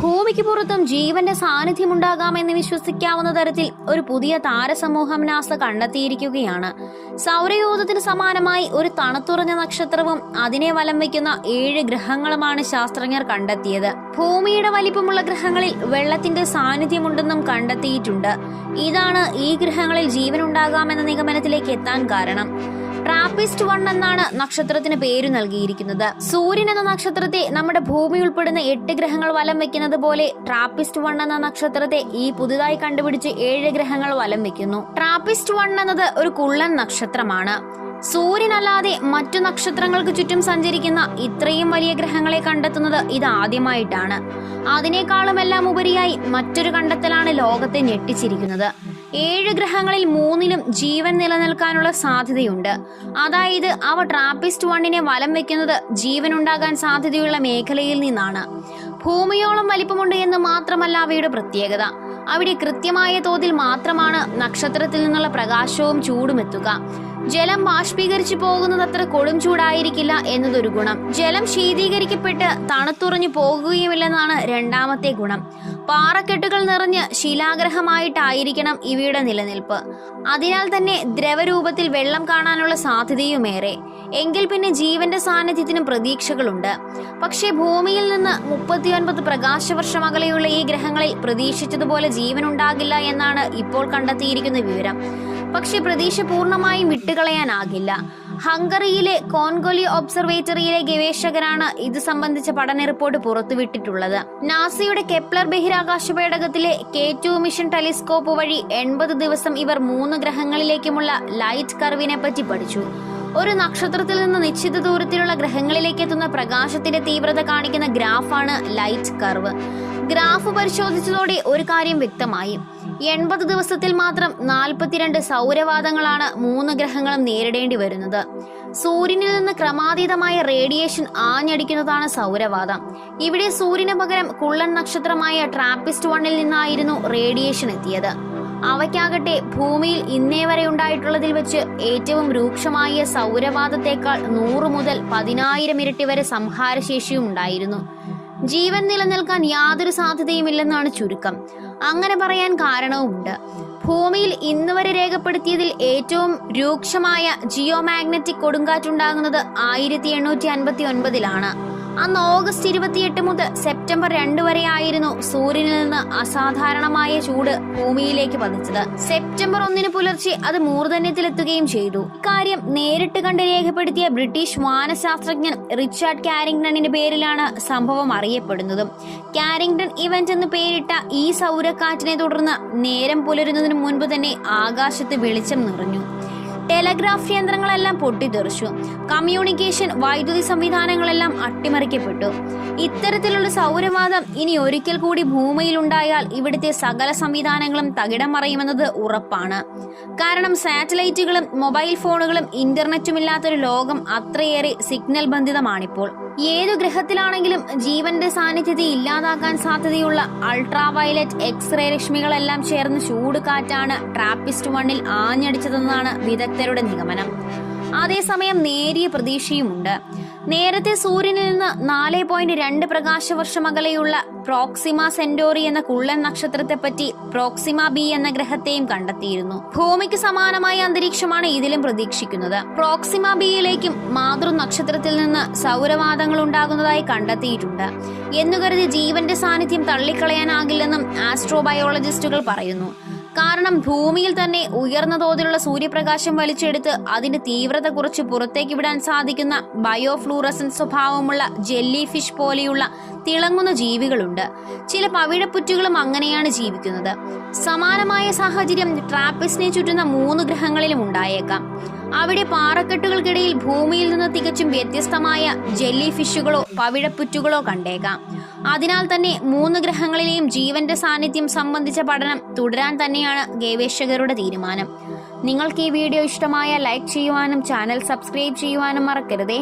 ഭൂമിക്ക് പുറത്തും ജീവന്റെ സാന്നിധ്യമുണ്ടാകാമെന്ന് വിശ്വസിക്കാവുന്ന തരത്തിൽ ഒരു പുതിയ താരസമൂഹം നാസ കണ്ടെത്തിയിരിക്കുകയാണ്. സൗരയൂഥത്തിന് സമാനമായി ഒരു തണുത്തുറഞ്ഞ നക്ഷത്രവും അതിനെ വലം വയ്ക്കുന്ന ഏഴ് ഗ്രഹങ്ങളുമാണ് ശാസ്ത്രജ്ഞർ കണ്ടെത്തിയത്. ഭൂമിയുടെ വലിപ്പമുള്ള ഗ്രഹങ്ങളിൽ വെള്ളത്തിന്റെ സാന്നിധ്യമുണ്ടെന്നും കണ്ടെത്തിയിട്ടുണ്ട്. ഇതാണ് ഈ ഗ്രഹങ്ങളിൽ ജീവനുണ്ടാകാമെന്ന നിഗമനത്തിലേക്ക് എത്താൻ കാരണം. ട്രാപ്പിസ്റ്റ് വൺ എന്നാണ് നക്ഷത്രത്തിന് പേര് നൽകിയിരിക്കുന്നത്. സൂര്യൻ എന്ന നക്ഷത്രത്തെ നമ്മുടെ ഭൂമി ഉൾപ്പെടുന്ന എട്ട് ഗ്രഹങ്ങൾ വലം വെക്കുന്നത് പോലെ ട്രാപ്പിസ്റ്റ് വൺ എന്ന നക്ഷത്രത്തെ ഈ പുതുതായി കണ്ടുപിടിച്ച് ഏഴ് ഗ്രഹങ്ങൾ വലം വെക്കുന്നു. ട്രാപ്പിസ്റ്റ് വൺ എന്നത് ഒരു കുള്ളൻ നക്ഷത്രമാണ്. സൂര്യനല്ലാതെ മറ്റു നക്ഷത്രങ്ങൾക്ക് ചുറ്റും സഞ്ചരിക്കുന്ന ഇത്രയും വലിയ ഗ്രഹങ്ങളെ കണ്ടെത്തുന്നത് ഇതാദ്യമായിട്ടാണ് അതിനേക്കാളുമെല്ലാം ഉപരിയായി മറ്റൊരു കണ്ടെത്തലാണ് ലോകത്തെ ഞെട്ടിച്ചിരിക്കുന്നത്. ഏഴ് ഗ്രഹങ്ങളിൽ മൂന്നിലും ജീവൻ നിലനിൽക്കാനുള്ള സാധ്യതയുണ്ട്. അതായത് അവ ട്രാപ്പിസ്റ്റ് വണ്ണിനെ വലം വെക്കുന്നത് ജീവൻ ഉണ്ടാകാൻ സാധ്യതയുള്ള മേഖലയിൽ നിന്നാണ്. ഭൂമിയോളം വലിപ്പമുണ്ട് എന്ന് മാത്രമല്ല അവയുടെ പ്രത്യേകത. അവിടെ കൃത്യമായ തോതിൽ മാത്രമാണ് നക്ഷത്രത്തിൽ നിന്നുള്ള പ്രകാശവും ചൂടും എത്തുക. ജലം ബാഷ്പീകരിച്ചു പോകുന്നത് അത്ര കൊടും ചൂടായിരിക്കില്ല എന്നതൊരു ഗുണം. ജലം ശീതീകരിക്കപ്പെട്ട് തണുത്തുറഞ്ഞു പോകുകയുമില്ലെന്നാണ് രണ്ടാമത്തെ ഗുണം. പാറക്കെട്ടുകൾ നിറഞ്ഞ് ശിലാഗ്രഹമായിട്ടായിരിക്കണം ഇവയുടെ നിലനിൽപ്പ്. അതിനാൽ തന്നെ ദ്രവരൂപത്തിൽ വെള്ളം കാണാനുള്ള സാധ്യതയുമേറെ. എങ്കിൽ പിന്നെ ജീവന്റെ സാന്നിധ്യത്തിനും പ്രതീക്ഷകളുണ്ട്. പക്ഷേ ഭൂമിയിൽ നിന്ന് മുപ്പത്തിയൊൻപത് പ്രകാശവർഷം അകലെയുള്ള ഈ ഗ്രഹങ്ങളിൽ പ്രതീക്ഷിച്ചതുപോലെ ജീവൻ ഉണ്ടാകില്ല എന്നാണ് ഇപ്പോൾ കണ്ടെത്തിയിരിക്കുന്ന വിവരം. പക്ഷേ പ്രതീക്ഷ പൂർണമായും വിട്ടുകളയാനാകില്ല. ഹംഗറിയിലെ കോൺഗോലി ഒബ്സർവേറ്ററിയിലെ ഗവേഷകരാണ് ഇത് സംബന്ധിച്ച പഠന റിപ്പോർട്ട് പുറത്തുവിട്ടിട്ടുള്ളത്. നാസയുടെ കെപ്ലർ ബഹിരാകാശ പേടകത്തിലെ കെ ടു മിഷൻ ടെലിസ്കോപ്പ് വഴി എൺപത് ദിവസം ഇവർ മൂന്ന് ഗ്രഹങ്ങളിലേക്കുമുള്ള ലൈറ്റ് കർവിനെ പറ്റി പഠിച്ചു. ഒരു നക്ഷത്രത്തിൽ നിന്ന് നിശ്ചിത ദൂരത്തിലുള്ള ഗ്രഹങ്ങളിലേക്ക് എത്തുന്ന പ്രകാശത്തിന്റെ തീവ്രത കാണിക്കുന്ന ഗ്രാഫാണ് ലൈറ്റ് കർവ്. ഗ്രാഫ് പരിശോധിച്ചതോടെ ഒരു കാര്യം വ്യക്തമായി. എൺപത് ദിവസത്തിൽ മാത്രം നാൽപ്പത്തിരണ്ട് സൗരവാദങ്ങളാണ് മൂന്ന് ഗ്രഹങ്ങളും നേരിടേണ്ടി വരുന്നത്. സൂര്യനിൽ നിന്ന് ക്രമാതീതമായ റേഡിയേഷൻ ആഞ്ഞടിക്കുന്നതാണ് സൗരവാദം ഇവിടെ സൂര്യന് പകരം കുള്ളൻ നക്ഷത്രമായ ട്രാപ്പിസ്റ്റ് വണ്ണിൽ നിന്നായിരുന്നു റേഡിയേഷൻ എത്തിയത്. അവയ്ക്കാകട്ടെ ഭൂമിയിൽ ഇന്നേ വരെ ഉണ്ടായിട്ടുള്ളതിൽ വെച്ച് ഏറ്റവും രൂക്ഷമായ സൗരവാദത്തേക്കാൾ നൂറ് മുതൽ പതിനായിരം ഇരട്ടി വരെ സംഹാരശേഷിയും ഉണ്ടായിരുന്നു. ജീവൻ നിലനിൽക്കാൻ യാതൊരു സാധ്യതയുമില്ലെന്നാണ് ചുരുക്കം. അങ്ങനെ പറയാൻ കാരണവുമുണ്ട്. ഭൂമിയിൽ ഇന്ന് വരെ രേഖപ്പെടുത്തിയതിൽ ഏറ്റവും രൂക്ഷമായ ജിയോ മാഗ്നറ്റിക് കൊടുങ്കാറ്റുണ്ടാകുന്നത് ആയിരത്തി എണ്ണൂറ്റി അൻപത്തി ഒൻപതിലാണ്. അന്ന് ഓഗസ്റ്റ് ഇരുപത്തിയെട്ട് മുതൽ സെപ്റ്റംബർ രണ്ട് വരെയായിരുന്നു സൂര്യനിൽ നിന്ന് അസാധാരണമായ ചൂട് ഭൂമിയിലേക്ക് പതിച്ചത്. സെപ്റ്റംബർ ഒന്നിന് പുലർച്ചെ അത് മൂർധന്യത്തിലെത്തുകയും ചെയ്തു. ഇക്കാര്യം നേരിട്ട് കണ്ട് രേഖപ്പെടുത്തിയ ബ്രിട്ടീഷ് വാനശാസ്ത്രജ്ഞൻ റിച്ചാർഡ് കാരിങ്ടണിന്റെ പേരിലാണ് സംഭവം അറിയപ്പെടുന്നത്. കാരിങ്ടൺ ഇവന്റ് എന്ന് പേരിട്ട ഈ സൗരക്കാറ്റിനെ തുടർന്ന് നേരം പുലരുന്നതിന് മുൻപ് തന്നെ ആകാശത്ത് വെളിച്ചം നിറഞ്ഞു. ടെലഗ്രാഫ് യന്ത്രങ്ങളെല്ലാം പൊട്ടിത്തെറിച്ചു. കമ്മ്യൂണിക്കേഷൻ വൈദ്യുതി സംവിധാനങ്ങളെല്ലാം അട്ടിമറിക്കപ്പെട്ടു. ഇത്തരത്തിലുള്ള സൗരവാദം ഇനി ഒരിക്കൽ കൂടി ഭൂമിയിൽ ഉണ്ടായാൽ ഇവിടുത്തെ സകല സംവിധാനങ്ങളും തകിടം മറയുമെന്നത് ഉറപ്പാണ്. കാരണം സാറ്റലൈറ്റുകളും മൊബൈൽ ഫോണുകളും ഇന്റർനെറ്റും ഇല്ലാത്തൊരു ലോകം അത്രയേറെ സിഗ്നൽ ബന്ധിതമാണിപ്പോൾ. ഏതു ഗ്രഹത്തിലാണെങ്കിലും ജീവന്റെ സാന്നിധ്യത്തെ ഇല്ലാതാക്കാൻ സാധ്യതയുള്ള അൾട്രാ വയലറ്റ് എക്സ്റേ രശ്മികളെല്ലാം ചേർന്ന് ചൂട് കാറ്റാണ് ട്രാപ്പിസ്റ്റ് വണ്ണിൽ ആഞ്ഞടിച്ചതെന്നാണ് വിദഗ്ധരുടെ നിഗമനം. അതേസമയം നേരിയ പ്രതീക്ഷയുമുണ്ട്. നേരത്തെ സൂര്യനിൽ നിന്ന് നാല് പോയിന്റ് രണ്ട് പ്രകാശവർഷം അകലെയുള്ള പ്രോക്സിമ സെന്റോറി എന്ന കുള്ളൻ നക്ഷത്രത്തെ പറ്റി പ്രോക്സിമ ബി എന്ന ഗ്രഹത്തെയും കണ്ടെത്തിയിരുന്നു. ഭൂമിക്ക് സമാനമായ അന്തരീക്ഷമാണ് ഇതിലും പ്രതീക്ഷിക്കുന്നത്. പ്രോക്സിമ ബിയിലേക്കും മാതൃ നക്ഷത്രത്തിൽ നിന്ന് സൗരവാദങ്ങൾ ഉണ്ടാകുന്നതായി കണ്ടെത്തിയിട്ടുണ്ട്. എന്നുകരുതി ജീവന്റെ സാന്നിധ്യം തള്ളിക്കളയാനാകില്ലെന്നും ആസ്ട്രോബയോളജിസ്റ്റുകൾ പറയുന്നു. കാരണം ഭൂമിയിൽ തന്നെ ഉയർന്ന തോതിലുള്ള സൂര്യപ്രകാശം വലിച്ചെടുത്ത് അതിന്റെ തീവ്രത കുറച്ച് പുറത്തേക്ക് വിടാൻ സാധിക്കുന്ന ബയോഫ്ലൂറസൻ സ്വഭാവമുള്ള ജെല്ലി ഫിഷ് പോലെയുള്ള തിളങ്ങുന്ന ജീവികളുണ്ട്. ചില പവിഴപ്പുറ്റുകളും അങ്ങനെയാണ് ജീവിക്കുന്നത്. സമാനമായ സാഹചര്യം ട്രാപ്പിസിനെ ചുറ്റുന്ന മൂന്ന് ഗ്രഹങ്ങളിലും ഉണ്ടായേക്കാം. അവിടെ പാറക്കെട്ടുകൾക്കിടയിൽ ഭൂമിയിൽ നിന്ന് തികച്ചും വ്യത്യസ്തമായ ജെല്ലി ഫിഷുകളോ പവിഴപ്പുറ്റുകളോ കണ്ടേക്കാം. അതിനാൽ തന്നെ മൂന്ന് ഗ്രഹങ്ങളിലെയും ജീവന്റെ സാന്നിധ്യം സംബന്ധിച്ച പഠനം തുടരാൻ തന്നെയാണ് ഗവേഷകരുടെ തീരുമാനം. നിങ്ങൾക്ക് ഈ വീഡിയോ ഇഷ്ടമായ ലൈക്ക് ചെയ്യുവാനും ചാനൽ സബ്സ്ക്രൈബ് ചെയ്യുവാനും മറക്കരുതേ.